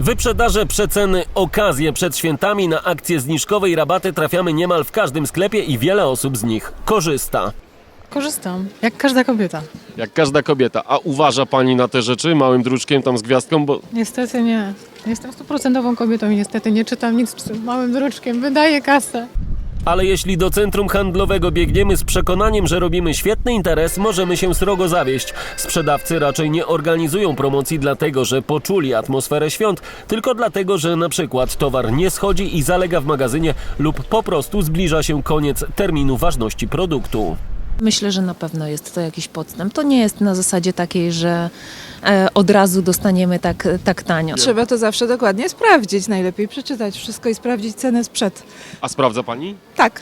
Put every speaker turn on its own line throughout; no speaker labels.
Wyprzedaże, przeceny, okazje przed świętami na akcje zniżkowe i rabaty trafiamy niemal w każdym sklepie i wiele osób z nich korzysta.
Korzystam, jak każda kobieta.
Jak każda kobieta. A uważa pani na te rzeczy małym druczkiem, tam z gwiazdką, bo
Niestety nie. Jestem stuprocentową kobietą i niestety nie czytam nic z małym druczkiem. Wydaję kasę.
Ale jeśli do centrum handlowego biegniemy z przekonaniem, że robimy świetny interes, możemy się srogo zawieść. Sprzedawcy raczej nie organizują promocji dlatego, że poczuli atmosferę świąt, tylko dlatego, że na przykład towar nie schodzi i zalega w magazynie lub po prostu zbliża się koniec terminu ważności produktu.
Myślę, że na pewno jest to jakiś podstęp. To nie jest na zasadzie takiej, że e, od razu dostaniemy tak, tak tanio.
Trzeba to zawsze dokładnie sprawdzić, najlepiej przeczytać wszystko i sprawdzić cenę sprzed.
a sprawdza pani?
Tak,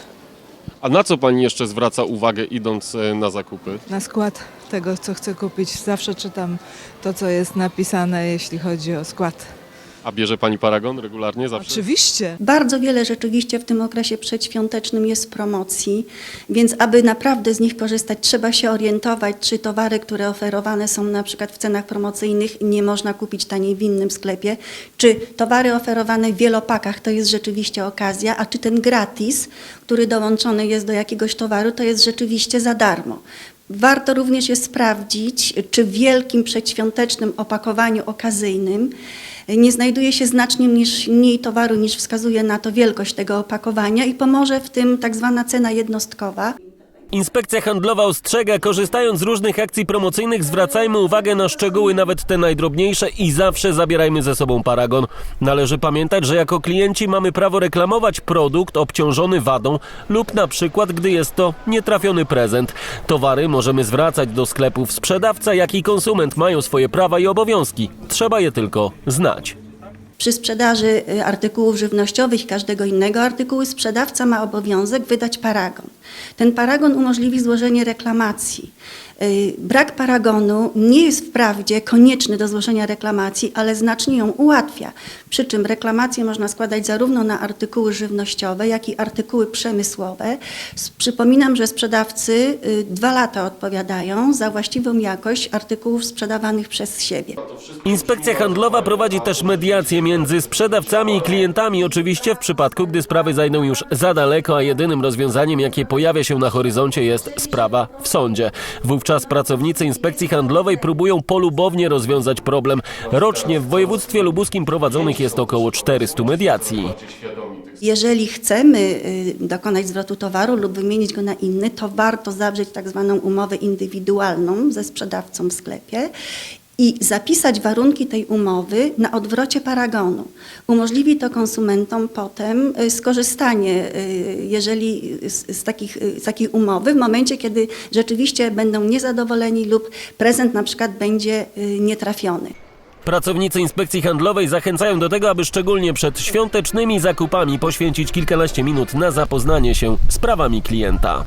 A na co pani jeszcze zwraca uwagę idąc e, na zakupy?
na skład tego, co chcę kupić. Zawsze czytam to, co jest napisane, jeśli chodzi o skład.
A bierze pani paragon regularnie zawsze?
Oczywiście.
Bardzo wiele rzeczywiście w tym okresie przedświątecznym jest promocji, więc aby naprawdę z nich korzystać, trzeba się orientować, czy towary, które oferowane są na przykład w cenach promocyjnych, nie można kupić taniej w innym sklepie, czy towary oferowane w wielopakach to jest rzeczywiście okazja, a czy ten gratis, który dołączony jest do jakiegoś towaru, to jest rzeczywiście za darmo. Warto również jest sprawdzić, czy w wielkim przedświątecznym opakowaniu okazyjnym nie znajduje się znacznie mniejsz- mniej towaru niż wskazuje na to wielkość tego opakowania i pomoże w tym tak zwana cena jednostkowa.
Inspekcja handlowa ostrzega, korzystając z różnych akcji promocyjnych, zwracajmy uwagę na szczegóły, nawet te najdrobniejsze i zawsze zabierajmy ze sobą paragon. Należy pamiętać, że jako klienci mamy prawo reklamować produkt obciążony wadą lub na przykład, gdy jest to nietrafiony prezent. Towary możemy zwracać do sklepów. Sprzedawca, jak i konsument mają swoje prawa i obowiązki. Trzeba je tylko znać.
Przy sprzedaży y, artykułów żywnościowych i każdego innego artykułu sprzedawca ma obowiązek wydać paragon. Ten paragon umożliwi złożenie reklamacji. Y, Brak paragonu nie jest wprawdzie konieczny do złożenia reklamacji, ale znacznie ją ułatwia. Przy czym reklamację można składać zarówno na artykuły żywnościowe, jak i artykuły przemysłowe. Przypominam, że sprzedawcy y, dwa lata odpowiadają za właściwą jakość artykułów sprzedawanych przez siebie.
Inspekcja handlowa prowadzi też mediacje między sprzedawcami i klientami, oczywiście w przypadku, gdy sprawy zajdą już za daleko, a jedynym rozwiązaniem, jakie pojawia się na horyzoncie jest sprawa w sądzie. Wówczas pracownicy inspekcji handlowej próbują polubownie rozwiązać problem. Rocznie w województwie lubuskim prowadzonych jest około 400 mediacji.
Jeżeli chcemy y, dokonać zwrotu towaru lub wymienić go na inny, to warto zawrzeć tak zwaną umowę indywidualną ze sprzedawcą w sklepie i zapisać warunki tej umowy na odwrocie paragonu. Umożliwi to konsumentom potem y, skorzystanie, y, jeżeli z, takich, y, z takiej umowy w momencie, kiedy rzeczywiście będą niezadowoleni lub prezent na przykład będzie nietrafiony.
Pracownicy inspekcji handlowej zachęcają do tego, aby szczególnie przed świątecznymi zakupami poświęcić kilkanaście minut na zapoznanie się z prawami klienta.